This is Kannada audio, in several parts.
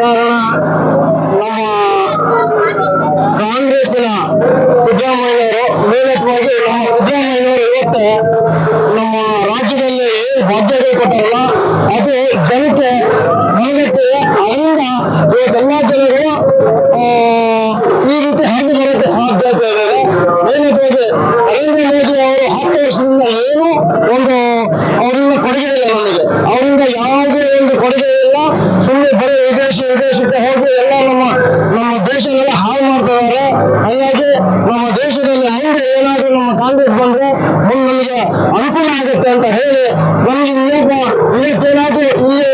ಕಾರಣ ನಮ್ಮ ಕಾಂಗ್ರೆಸ್ನ ಸಿದ್ದರಾಮಯ್ಯವರು ಮೇಲತ್ವಾಗಿ ನಮ್ಮ ಸಿದ್ದರಾಮಯ್ಯವರು ಇವತ್ತು ನಮ್ಮ ರಾಜ್ಯದಲ್ಲಿ ಏನು ಬಾಧ್ಯತೆ ಕೊಟ್ಟಾರಲ್ಲ, ಅದು ಜನಕ್ಕೆ ಮನಗಟ್ಟೆ ಅದರಿಂದ ಇವತ್ತೆಲ್ಲ ಜನಗಳು ಈ ರೀತಿ ಹರಿದು ಬರೋಕ್ಕೆ ಸಾಧ್ಯತೆ ಇದೆ ಏನಂತಂದ್ರೆ ನರೇಂದ್ರ ಮೋದಿ ಅವರು ಹತ್ತು ವರ್ಷದಿಂದ ಏನು ಒಂದು ಅವರಿಂದ ಕೊಡುಗೆ ಇಲ್ಲ ನಮಗೆ ಅವರಿಂದ ಯಾವುದೇ ಒಂದು ಕೊಡುಗೆ ಇಲ್ಲ ಸುಮ್ಮನೆ ಬರೀ ವಿದೇಶ ವಿದೇಶಕ್ಕೆ ಹೋಗಿ ಎಲ್ಲ ನಮ್ಮ ನಮ್ಮ ದೇಶನೆಲ್ಲ ಹಾಳು ಮಾಡ್ತಾ ಇದ್ದಾರೆ ಹಾಗಾಗಿ ನಮ್ಮ ದೇಶದಲ್ಲಿ ಮುಂದೆ ಏನಾದ್ರೂ ನಮ್ಮ ಕಾಂಗ್ರೆಸ್ ಬಂದ್ರೆ ಮುಂದೆ ನಮಗೆ ಅನುಕೂಲ ಆಗುತ್ತೆ ಅಂತ ಹೇಳಿ ನಮಗೆ ಇನ್ನೊಬ್ಬ ಇವತ್ತೇನಾದ್ರೂ ಇಲ್ಲಿ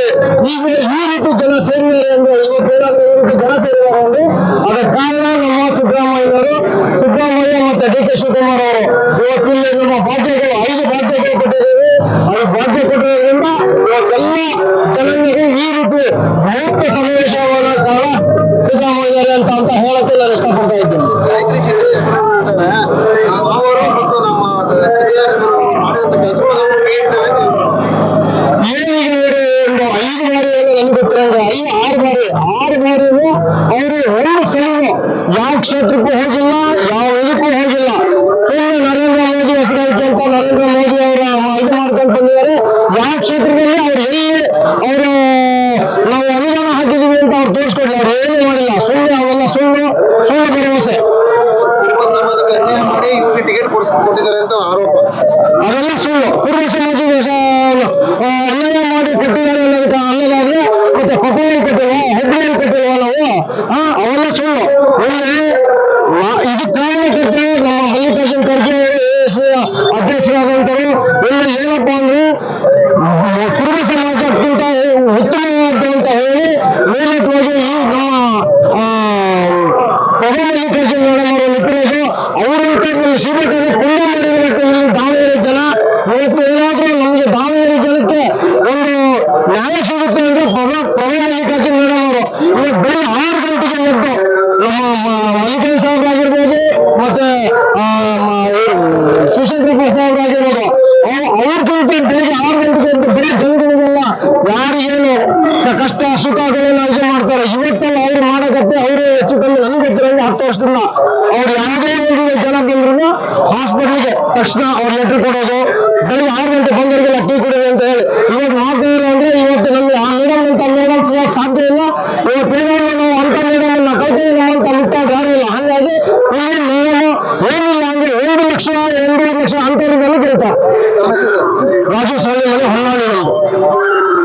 ಈಗ ಈ ರೀತಿ ಜನ ಸೇರಿದ್ದಾರೆ ಅಂದ್ರೆ ಇವತ್ತೇನಾದ್ರೂ ಈ ರೀತಿ ಜನ ಸೇರಿದ್ದಾರೆ ಅಂದ್ರೆ ಅದಕ್ಕೆ ಕಾರಣ ನಮ್ಮ ಸಿದ್ದರಾಮಯ್ಯವರು ಸಿದ್ದರಾಮಯ್ಯ ಮತ್ತೆ ಡಿ ಕೆ ಶಿವಕುಮಾರ್ ಅವರು ಇವತ್ತಿಲ್ಲಿ ನಮ್ಮ ಭಾಗ್ಯಗಳು ಐದು ಭಾಗ್ಯಗಳು ಕೊಟ್ಟಿದ್ದೇವೆ. ಅದು ಬಾಧ್ಯ ಕೊಟ್ಟಿರೋದ್ರಿಂದ ಇವತ್ತೆಲ್ಲ ಜನರಿಗೆ ಈ ರೀತಿ ಮುಕ್ತ ಸನ್ನಿವೇಶವಾದ ಕಾರಣ ಸಿದ್ದರಾಮಯ್ಯ ಅಂತ ಅಂತ ಹೇಳಕ್ಕೆ ನಾನು ಇಷ್ಟಪಡ್ತಾ ಇದ್ದೀನಿ. ಬಾರಿ ಎಲ್ಲ ನನ್ಗೆ ಗೊತ್ತಿರಂಗ ಐದು ಆರು ಬಾರಿ ಆರು ಬಾರಿ ಅವರು ಒಂದು ಸಲವೂ ಯಾವ ಕ್ಷೇತ್ರಕ್ಕೂ ಹೋಗಿಲ್ಲ ಯಾವ ಇದಕ್ಕೂ ಹೋಗಿಲ್ಲ. ಸುಮ್ಮನೆ ನರೇಂದ್ರ ಮೋದಿ ಹೆಸರಾಯ್ತು ಅಂತ ನರೇಂದ್ರ ಮೋದಿ ಅವರ ಇದು ಮಾಡ್ಕೊಂಡು ಬಂದಿದ್ದಾರೆ ಯಾವ ಕ್ಷೇತ್ರದಲ್ಲಿ ಅವ್ರು ಎಲ್ಲಿ ಅವರು ನಾವು ಅನುದಾನ ಹಾಕಿದೀವಿ ಅಂತ ಅವ್ರು ತೋರಿಸ್ಕೊಡ್ಲಿ ಅವ್ರು ಏನು ಮಾಡಿಲ್ಲ. ಸುಳ್ಳು ಅವೆಲ್ಲ ಸುಳ್ಳು ಸುಳ್ಳು ಭರವಸೆ. ಟಿಕೆಟ್ ಕೊಟ್ಟಿದ್ದಾರೆ ಅಂತ ಆರೋಪ. ಅದೆಲ್ಲ ಸುಳ್ಳು. ಕುರುಬ ಸಮಾಜ ಸ- ಆ, ಅನ್ಯಾಯ ಮಾಡಿ ಕೊಟ್ಟಿದ್ದಾರೆ ಅನ್ನೋದಕ್ಕೆ ಅನ್ನೋದಾದ್ರೆ ಮತ್ತೆ ಕೊಪ್ಪಳಲ್ಲಿ ಕೊಟ್ಟಿಲ್ವಾ ಹುಬ್ಬಳ್ಳಿಯಲ್ಲಿ ಕೊಟ್ಟಿಲ್ವಾ ನಾವು ಆ, ಅವೆಲ್ಲ ಸುಳ್ಳು ಇಲ್ಲಿ ನಾ- ಇದಕ್ಕೆ ಕಾರಣ ಕೊಟ್ಟು ನಮ್ಮ ಮಲ್ಲಿಕಾರ್ಜುನ್ ಖರ್ಗೆ ಅವರು ಎಸ್ ಅಧ್ಯಕ್ಷರಾದಂತರು ಇಲ್ಲಿ ಏನಪ್ಪಾ ಅಂದ್ರೆ ಕುರುಬ ಸಮಾಜಕ್ಕಿಂತ ಉತ್ತಮವಾದ ಅಂತ ಹೇಳಿ ಮೇಲತ್ವಾಗಿ ಈ ನಮ್ಮ ಮಲ್ಲಿಕಾರ್ಜುನ್ ಮೇಡಮ್ ಅವರು ಮಿತ್ರರು ಅವರಂತ ನಮ್ಮ ಶ್ರೀಮಂತರು ಪುಣ್ಯ ಮಾಡಿರಬೇಕು ದಾವಣಗೆರೆ ಜನ. ಇವತ್ತು ಏನಾದ್ರೂ ನಮಗೆ ದಾವಣಗೆರೆ ಜನಕ್ಕೆ ಸುಖಗಳನ್ನ ಇದು ಮಾಡ್ತಾರೆ. ಇವತ್ತಲ್ಲ ಅವ್ರು ಮಾಡಕತ್ತೆ, ಅವರು ಹೆಚ್ಚು ಕಮ್ಮಿ ನನಗೆ ಹತ್ತಿರ ಹತ್ತು ವರ್ಷದಿಂದ ಅವ್ರು ಯಾವುದೇ ಒಂದು ಜನ ಬಂದ್ರು ಹಾಸ್ಪಿಟ್ಲಿಗೆ ತಕ್ಷಣ ಅವ್ರು ಲೆಟರ್ ಕೊಡೋದು. ಬೆಳಿಗ್ಗೆ ಆರು ಗಂಟೆ ಬಂದವರಿಗೆಲ್ಲ ಟೀ ಕೊಡೋದು ಅಂತ ಹೇಳಿ. ಇವತ್ತು ಮಾಡ್ತಿದ್ರು ಅಂದ್ರೆ ಇವತ್ತು ನಮ್ಗೆ ಆ ಮೇಡಮ್ ಅಂತ ಮೇಡಮ್ ಸಿಗಕ್ಕೆ ಸಾಧ್ಯ ಇಲ್ಲ. ಇವತ್ತು ನಾವು ಅಂತ ಮೇಡಮ್ ಅನ್ನ ಕಲ್ತೀವಿ ಅಂತ ಮುಟ್ಟಾಗ ಯಾರಿಲ್ಲ ಹಾಗಾಗಿ ಇಲ್ಲಿ ಮೇಡಮ್ ಏನಿಲ್ಲ ಅಂದ್ರೆ ಒಂದು ಲಕ್ಷ ಎರಡು ಲಕ್ಷ ಅಂತವ್ರಿಗೆಲ್ಲ ಕೇಳ್ತಾರೆ ರಾಜು ಸ್ವಾಮಿ ಮನೆ ಹೊನ್ನಾಳಿ